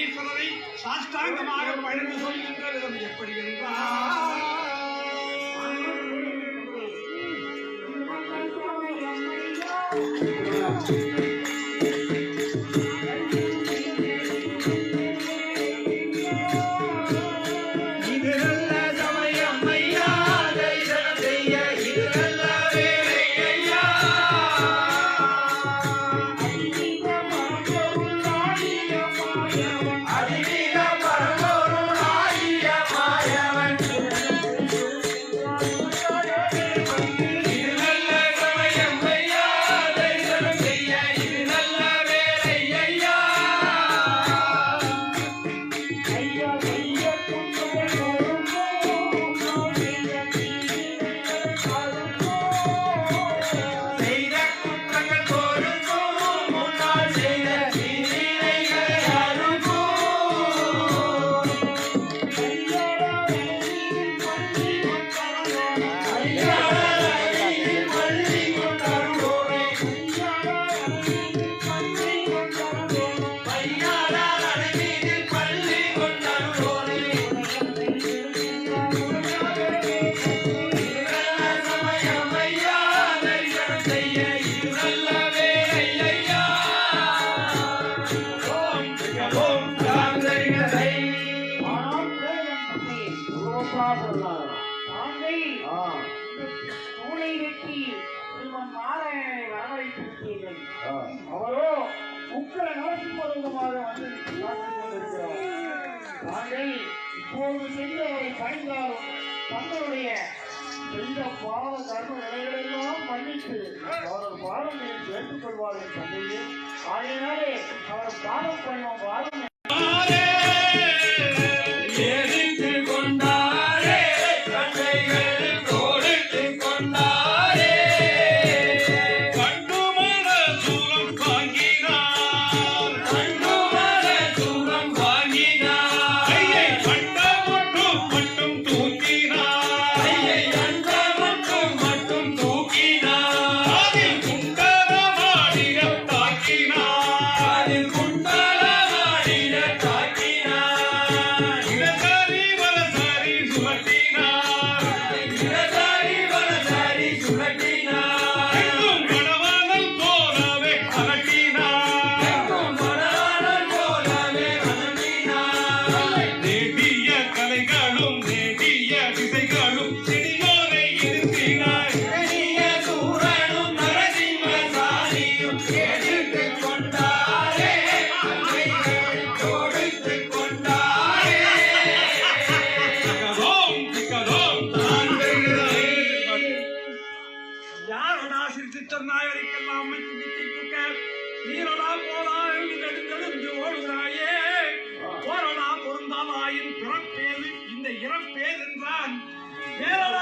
ஈஸ்வரரை சாஷ்டாங்கமாக பழந்து சொல்கின்ற விதம் எப்படி என்றால் வரவழைத்திருக்கிறீர்கள் அவரோ உக்கர நரசிம்மலிங்கமாக வந்து நாங்கள் இப்போது செஞ்சவரை பயந்தாலும் தங்களுடைய செய்த பாவ கர்ம நிலைகளெல்லாம் மன்னித்து அவர் பாரம் கொள்வார்கள் தந்தையே. ஆகையினாலே அவர் பாவ பயணம் வாரம் வருகின்றான் கேரள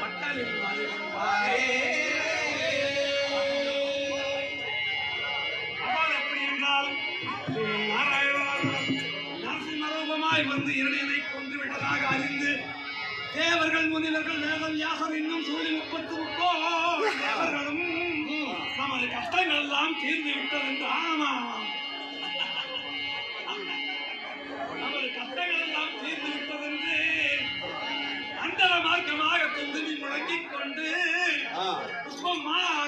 பட்டலில் அவர் எப்படி என்றால் நரசிம்மரூபமாய் வந்து இரணியனை கொண்டு விட்டதாக அறிந்து தேவர்கள் முனிவர்கள் வேதம் யாசர் இன்னும் சூழி முப்பத்து முப்போ தேவர்களும் நமது கஷ்டங்கள் எல்லாம் தீர்ந்து விட்டது என்று ஆமா grande. Ah. Os comandos.